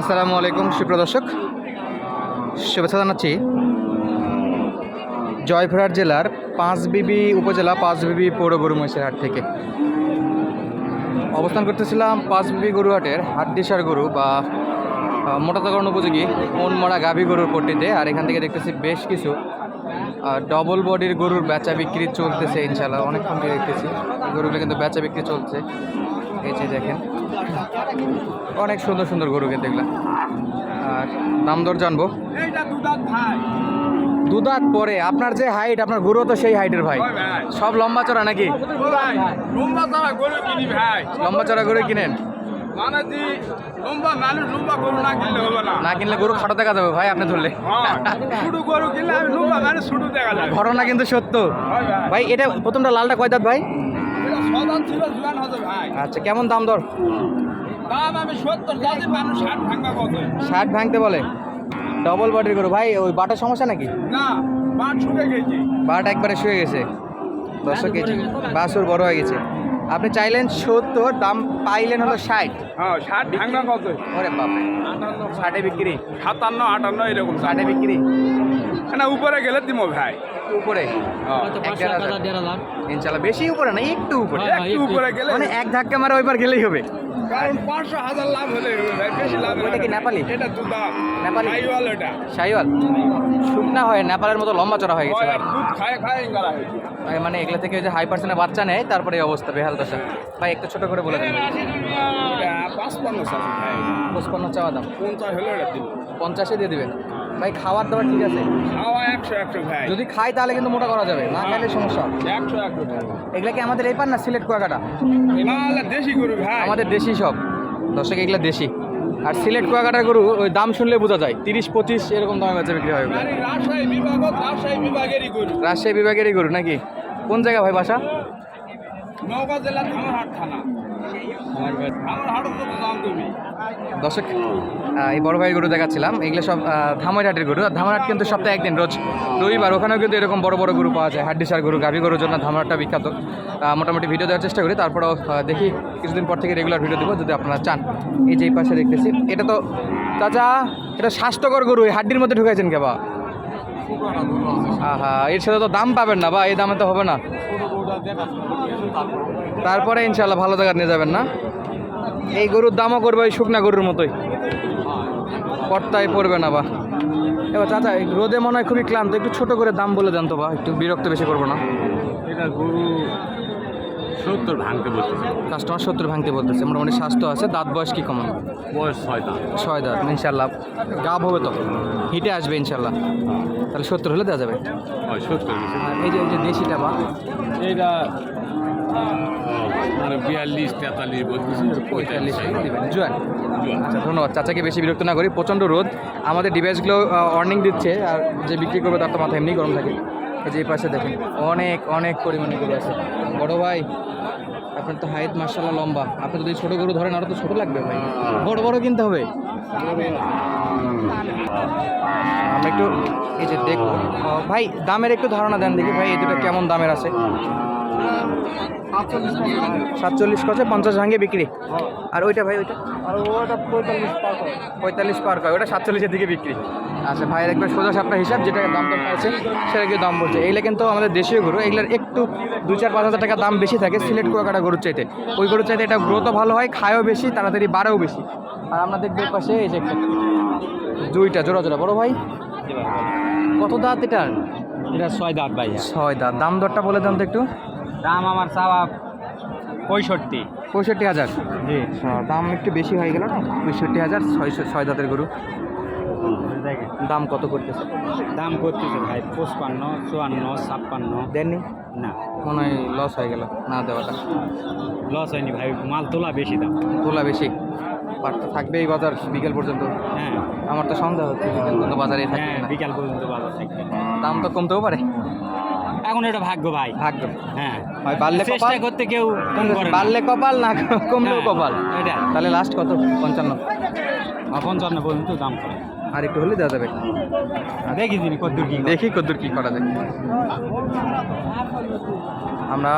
আসসালামু আলাইকুম সুপ্রদর্শক শুভেচ্ছা জানাচ্ছি। জয়পুরহাট জেলার পাঁচবিবি উপজেলা, পাঁচবিবি পৌর গরু মহিষের হাট থেকে। অবস্থান করতেছিলাম পাঁচবিবি গরুহাটের হাড্ডিসার গরু বা মোটাতাকরণ উপযোগী মনমরা গাভী গরুর পট্টিতে। আর এখান থেকে দেখতেছি বেশ কিছু ডবল বডির গরুর বেচা বিক্রি চলতেছে ইনশাল্লাহ অনেকক্ষণ দেখতেছি। গরুগুলো কিন্তু বেচা বিক্রি চলছে। এই যে দেখেন অনেক সুন্দর সুন্দর গরু কিন্তু এগুলা। আর দাম দর জানব? দুদাত পরে আপনার যে হাইট আপনার গরু তো সেই হাইটের ভাই। সব লম্বা চড়া নাকি? লম্বা চড়া গরু কিনেন? না কিনলে গরু খাটো দেখা যাবে ভাই আপনি ধরলে। হ্যাঁ, ঘটনা কিন্তু সত্য। ভাই এটা প্রথমটা লালটা কয় দাঁত ভাই? সদান ছিল জুয়ান হবে ভাই। আচ্ছা কেমন দাম দর? দাম আমি সত্তর যাচ্ছি মানুষ ষাট কত ষাট ভাঙতে বলে? ডবল বডির গরু। ভাই ওই বাটার সমস্যা নাকি? না বাট গেছি। বাট একবারে শুয়ে গেছে। দর্শক কেজি বাসুর বড় হয়ে গেছে। আপনি চাইলেন সত্তর দাম পাইলেন হলো ষাট। হ্যাঁ ষাট ভাঙা কত ওরে ষাটে বিক্রি সাতান্ন আটান্ন এরকম। ষাটে বিক্রি? না উপরে গেলে দিমো ভাই। উপরে? হ্যাঁ। ইনশাল্লাহ বেশি উপরে না একটু উপরে। একটু উপরে গেলে মানে এক ধাক্কা মারা ওইবার গেলেই হবে। কারণ পাঁচশো হাজার লাভ হলে ভাই বেশি লাভ ওইটা কি নেপালি? এটা দুধাত নেপালি? সাইওয়াল এটা। শাহিওয়াল? শুকনা হয় নেপালের মতো লম্বা চড়া হয়ে গেছে ওই ভাই। দুধ খায় খায় ভাই, মানে এগুলা থেকে ওই যে হাই পার্সেন্টের বাচ্চা নেয় তারপরে এই অবস্থা বেহাল দশা। ভাই একটু ছোট করে বলে দেন। পঁচপান্ন চাওয়া দাম। পঞ্চাশ হলে পঞ্চাশে দিয়ে দিবেন। ভাই খাওয়ার দাবার ঠিক আছে? খাওয়া একশো একশো ভাই। যদি খাই তাহলে কিন্তু মোটা করা যাবে না খাইলে সমস্যা। একশো একশো এগুলা কি আমাদের এই পান না সিলেট কুয়াকাটা দেশি গরু ভাই। আমাদের দেশি সব। দর্শক এগুলা দেশি। আর সিলেট কুয়াকাটার গরু ওই দাম শুনলে বোঝা যায়। তিরিশ পঁচিশ এরকম দামে বেচা বিক্রি হয় রাজশাহী বিভাগেরই গরু। রাজশাহী বিভাগেরই গরু নাকি? কোন জায়গা ভাই বাসা? নওগাঁ জেলা ধামরহাট থানা। ধামরহাট দর্শক এই বড় ভাই গরু দেখাচ্ছিলাম। এগুলো সব ধামইরহাটের গরু। আর ধামইরহাট কিন্তু সপ্তাহে একদিন, রোজ রবিবার। ওখানেও কিন্তু এরকম বড় বড় গরু পাওয়া যায়। হাড্ডিসার গরু, গাভী গরুর জন্য ধামরাটটা বিখ্যাত। মোটামুটি ভিডিও দেওয়ার চেষ্টা করি। তারপরেও দেখি কিছুদিন পর থেকে রেগুলার ভিডিও দেবো, যদি আপনারা চান। এই যে এই পাশে দেখতেছি, এটা তো, চাচা, এটা স্বাস্থ্যকর গরু। এই হাড্ডির মধ্যে ঢুকাইছেন কে বা? আহা, এর সাথে তো দাম পাবেন না বা, এই দামে তো হবে না। তারপরে ইনশাল্লাহ ভালো জায়গা নিয়ে যাবেন না? এই গরুর দামও করবে ওই শুকনা গরুর মতোই। পর্তায় পড়বে না বা। এবার চাচা রোদে মনে হয় খুবই ক্লান্ত। একটু ছোট করে দাম বলে দেন তো বা, একটু বিরক্ত বেশি করব না। এটা গরু সত্তর ভাঙতে বলতেছে। কাস্টমার সত্তর ভাঙতে বলতেছে মোটামুটি স্বাস্থ্য আছে দাঁত বয়স কি কমন? বয়স ছয় দাম ছয় দাঁত ইনশাল্লাহ গাব হবে তো? হিটে আসবে ইনশাল্লাহ তাহলে সত্তর হলে দেওয়া যাবে? সত্তর এই যে এই যে দেশিটা বা এইটা মানে বিয়াল্লিশ তেতাল্লিশ বলতেছে পঁয়তাল্লিশ জুয়ান। আচ্ছা ধন্যবাদ। চাচাকে বেশি বিরক্ত না করি প্রচণ্ড রোদ। আমাদের ডিভাইসগুলো ওয়ার্নিং দিচ্ছে আর যে বিক্রি করবে তার তো মাথা এমনি গরম থাকে। যে এই পাশে দেখেন অনেক অনেক পরিমাণে গরু আছে। বড় ভাই আপনার তো হাইট মার্শাল্লাহ লম্বা। আপনি যদি ছোটো গরু ধরেন আরও তো ছোটো লাগবে ভাই। বড় বড় কিনতে হবে। আমি একটু এই যে দেখব। ভাই দামের একটু ধারণা দেন দেখি ভাই এই দুটো কেমন দামের আছে? সাতচল্লিশ কছে পঞ্চাশ ভাঙে বিক্রি। আর ওইটা ভাই ওইটা? পঁয়তাল্লিশ পার কয় ওটা সাতচল্লিশের দিকে বিক্রি। আচ্ছা ভাইয়ের একবার সোজা সাপটা হিসাব যেটা দাম দাম আছে সেটা কি দাম বলছে? এইগুলো কিন্তু আমাদের দেশীয় গরু এগুলোর একটু দু চার পাঁচ হাজার টাকা দাম বেশি থাকে সিলেট কুয়াকাটা গরুর চাইতে। ওই গরুর চাইতে এটা গ্রোথও ভালো হয় খায়ও বেশি তাড়াতাড়ি বাড়েও বেশি। আর আমরা দেখব পাশে এই যে একটা দুইটা জোড়া জোড়া বড় ভাই? কত দাঁত এটার? এটা ছয় দাঁত ভাই। ছয় দাঁত। দাম দরটা বলে দাম তো একটু। দাম আমার চাওয়া পঁয়ষট্টি। পঁয়ষট্টি হাজার? জি। দাম একটু বেশি হয়ে গেল না? পঁয়ষট্টি হাজার ছয়শো ছয় দাঁতের গরু। দাম কত করতেছে? দাম করতেছে ভাই পঁচপান্ন চুয়ান্ন ছাপ্পান্ন। দেননি? না। মনে হয় লস হয়ে গেল না দেওয়াটা। লস হয়নি ভাই মাল তোলা বেশি দাম। তোলা বেশি। বাট থাকবে এই বাজার বিকেল পর্যন্ত। হ্যাঁ। আমার তো সন্দেহ হচ্ছে বিকেল পর্যন্ত বাজারে থাকবে হ্যাঁ বিকাল পর্যন্ত বাজার থাকবে। দাম তো কমতেও পারে। এখন এটা ভাগ্য ভাই। ভাগ্য। হ্যাঁ। হয় বাড়লে কপাল। করতে কেউ কম করে। বাড়লে কপাল না কমলেও কপাল। এটা। তাহলে লাস্ট কত? পঞ্চান্ন। পঞ্চান্ন পর্যন্ত দাম করে। আর একটু হলে দেওয়া যাবে। দেখি দিন কত কি। দেখি কদ্দূর কি করা যায়। আমরা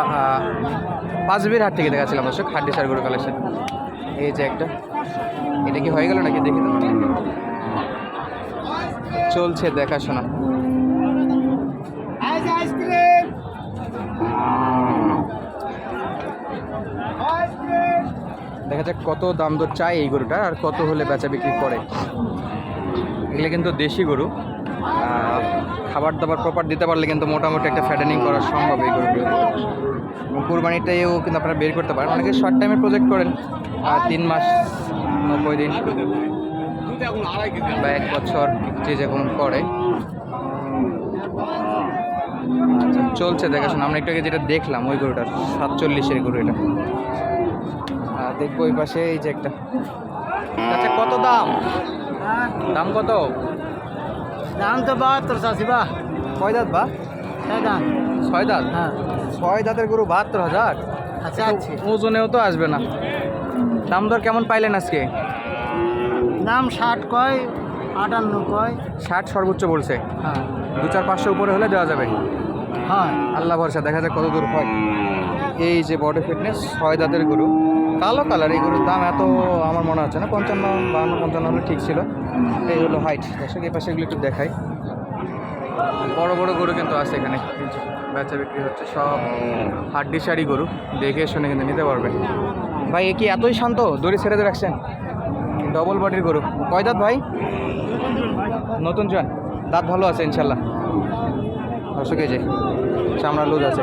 পাঁচবির হাট থেকে দেখাচ্ছিলাম দর্শক হাড্ডি সার গরু কালেকশন এই যে একটা। এটা কি হয়ে গেল নাকি? দেখি তো। চলছে দেখাশোনা। দেখা যাক কত দাম দর চায় এই গরুটা আর কত হলে বেচা বিক্রি করে। এগুলো কিন্তু দেশি গরু। খাবার দাবার প্রপার দিতে পারলে কিন্তু মোটামুটি একটা ফ্যাটেনিং করা সম্ভব এই গরুগুলো। এবং কোরবানিটাও কিন্তু আপনারা বের করতে পারেন। অনেকে শর্ট টাইমে প্রজেক্ট করেন তিন মাস, নব্বই দিন বা এক বছর যে যেমন করে। আচ্ছা চলছে দেখাশোনা। আমরা একটু আগে যেটা দেখলাম ওই গরুটা সাতচল্লিশের গরু এটা। দেখব ওই পাশে এই যে একটা। আচ্ছা কত দাম? দাম কত? দাম তো বাহাত্তর চাষি বা ছয় দাঁত বা তাই দাম ছয় দাঁত? হ্যাঁ। ছয় দাঁতের গরু বাহাত্তর হাজার? আচ্ছা আছে ওজনেও তো আসবে না। দাম দর কেমন পাইলেন আজকে? দাম ষাট কয় আটান্ন কয়। ষাট সর্বোচ্চ বলছে। হ্যাঁ। দু চার পাঁচশো উপরে হলে দেওয়া যাবে। হ্যাঁ। আল্লাহ ভরসা দেখা যাক কত দূর হয়। এই যে বডি ফিটনেস ছয় দাঁতের গরু। কালো কালার এই গরুর দাম এত আমার মনে হচ্ছে না। পঞ্চান্ন, বাহান্ন, পঞ্চান্ন হলে ঠিক ছিল। এই হলো হাইট দর্শক, এই পাশে এগুলো একটু দেখাই। বড় বড় গরু কিন্তু আছে এখানে। বেচা বিক্রি হচ্ছে। সব হাড্ডি শাড়ি গরু। দেখে শুনে কিন্তু নিতে পারবেন ভাই, এ কি এতই শান্ত? দড়ি ছেড়ে দিয়ে রাখছেন? ডবল বডির গরু। কয় দাঁত ভাই? নতুন জন। দাঁত ভালো আছে, ইনশাল্লাহ। এই যে চামড়া লুজ আছে।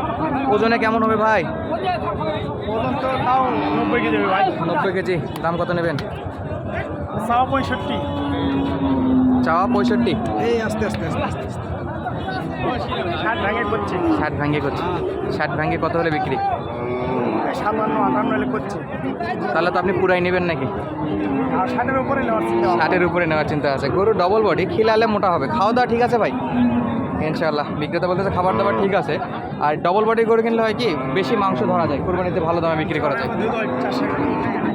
ওজনে কেমন হবে ভাই? নব্বই কেজি ভাই। নব্বই কেজি দাম কত নেবেন? চাও পঁয়ষট্টি। চাওয়া পঁয়ষট্টি? এই আস্তে আস্তে আস্তে আস্তে ষাট ভাঙে করছে। ষাট ভাঙ্গে করছে। ষাট ভাঙ্গে কত হলে বিক্রি? সাতান্ন আটান্ন হলে করছে। তাহলে তো আপনি পুরাই নেবেন নাকি? ষাটের উপরে নেওয়ার ষাটের উপরে নেওয়ার চিন্তা আছে। গরু ডবল বডি খিলালে মোটা হবে। খাওয়া দাওয়া ঠিক আছে ভাই? ইনশাআল্লাহ। বিক্রেতা বলতেছে খাবার দাবার ঠিক আছে। আর ডবল বডি গরু কিনলে হয় কি বেশি মাংস ধরা যায় কোরবানিতে ভালো দামে বিক্রি করা যায়। দুধ হয় চারশো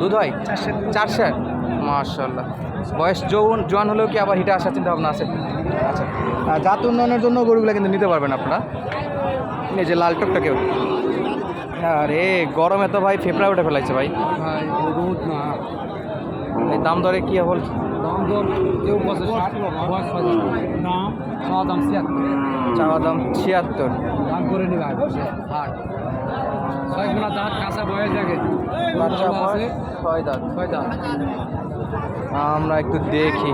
দুধ হয়? চারশো চারশো? মার্শাল্লাহ বয়স যৌন জোয়ান হলেও কি আবার হিটে আসার চিন্তা ভাবনা আছে? আচ্ছা। আর জাত উন্নয়নের জন্য গরুগুলো কিন্তু নিতে পারবেন আপনারা। এই যে লাল টকটা কেউ আরে গরমে তো ভাই ফেফড়া উঠে ফেলাইছে ভাই। এই দাম দরে কী বল দাম দর কেউ বসে ষাট বয়স দাম খাওয়া দাম ছিয়াত্তর। চাওয়া দাম ছিয়াত্তর। দাম করে নিবে আর বসে হাট ছয় গুণা দাঁত কাঁচা বয়স দেখে। আছে? বয়স ছয় দাঁত। ছয় দাঁত। আমরা একটু দেখি।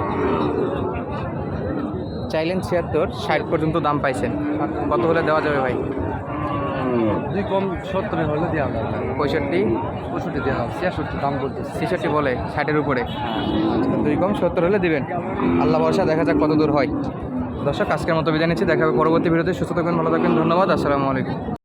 চাইলেন ছিয়াত্তর ষাট পর্যন্ত দাম পাইছেন। কত হলে দেওয়া যাবে ভাই? দুই কম সত্তর হলে দেওয়া যাবে। পঁয়ষট্টি? পঁয়ষট্টি দেওয়া হবে ছিয়াষট্টি দাম করতে ছেষট্টি বলে ষাটের উপরে। আচ্ছা, দুই কম সত্তর হলে দিবেন। আল্লাহ বর্ষা দেখা যাক কত দূর হয়। দর্শক আজকের মতো বিদায় নিচ্ছি। দেখা হবে পরবর্তী ভিডিওতে। সুস্থ থাকবেন ভালো থাকবেন। ধন্যবাদ। আসসালামু আলাইকুম।